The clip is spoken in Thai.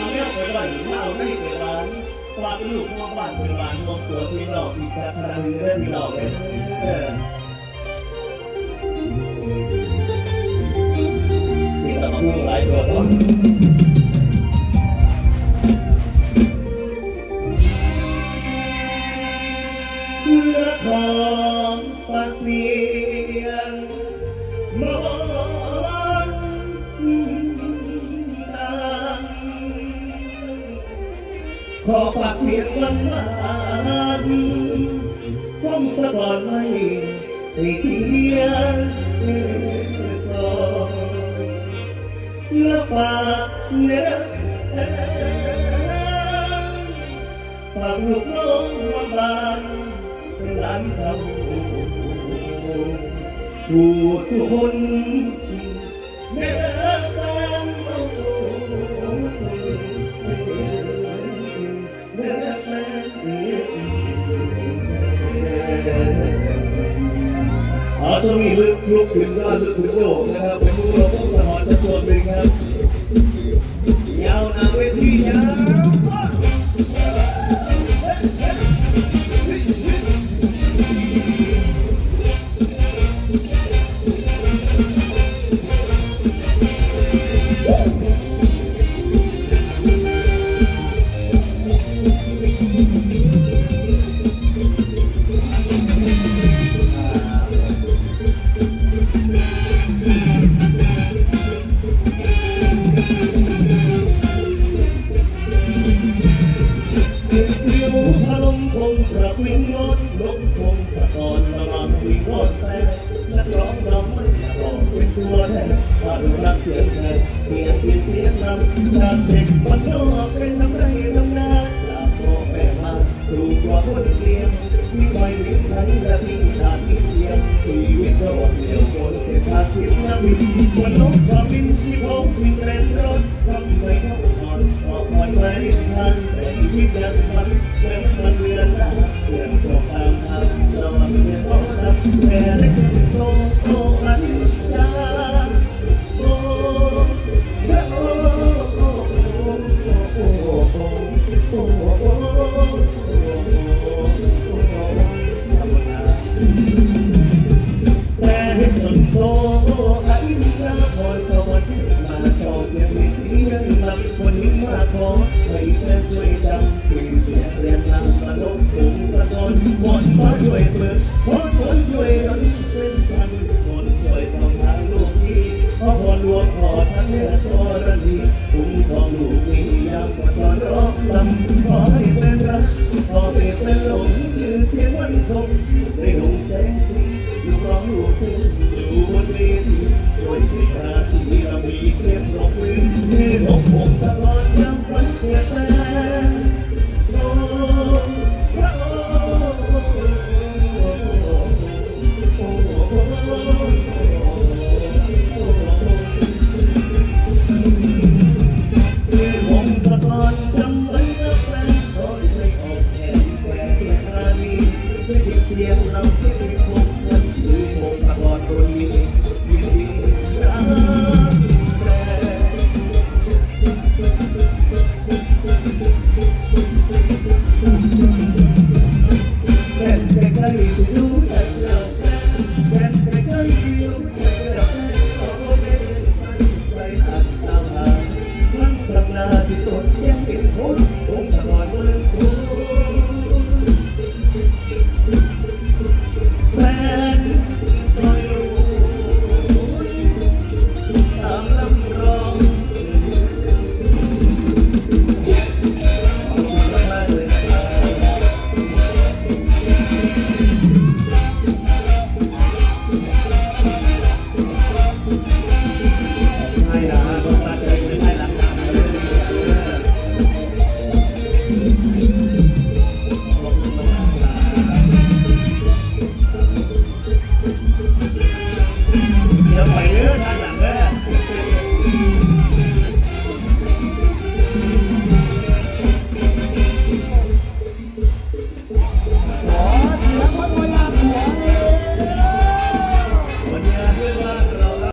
นี้ยงเกิดบ้านหญิงเอาไม่เปิดบ้านวาดลูกมองบ้านเปิดบ้านมองสวนมีดอกมีจักรพรรดิเรื่องมีดอกเลยเออมีแต่มะม่งหลายตัวต้นเมื่อทองฟังเสียงมอง อฝากเสียงวันวานผมสะกอนไม่ให้เทียนไม่สองและฝากเนื้อฝากลูกน้องมาบ้านเป็นหลานเจ้าผู้สุคนเนื้อ สวีลึกลุกถึงด้านลึกถึงโยกนะครับเป็นผู้เราต้องสมอนจะชวนเป็นครับ ลมคงสะกอนระวังวิงโยนแต่นักร้องร้องไม่อยากบอกเป็นตัวแทนว่าดูรักเสียงแทนเสียงเพียงเสียงนำจากเด็กมันนอกเป็นทำไรทำนาจากพ่อแม่มาสู่ตัวคนเลี้ยงมีไฟมีไทยและมีทานมีเทียมชีวิตก็วันเดียวคนเสียทางเสียงน้ำบินวันนกความบิน นื้อตัวดีคุณมองลูกมีอยากกว่าอนร้องลำให้เป็นรักขอเปรีเป็นลมชื่อเสียงวันคงในหงแสงสีลูกร้องลูกคุ้อยู่บนเวทีโดยที่ตาสีเรามีเสียงร้องลืม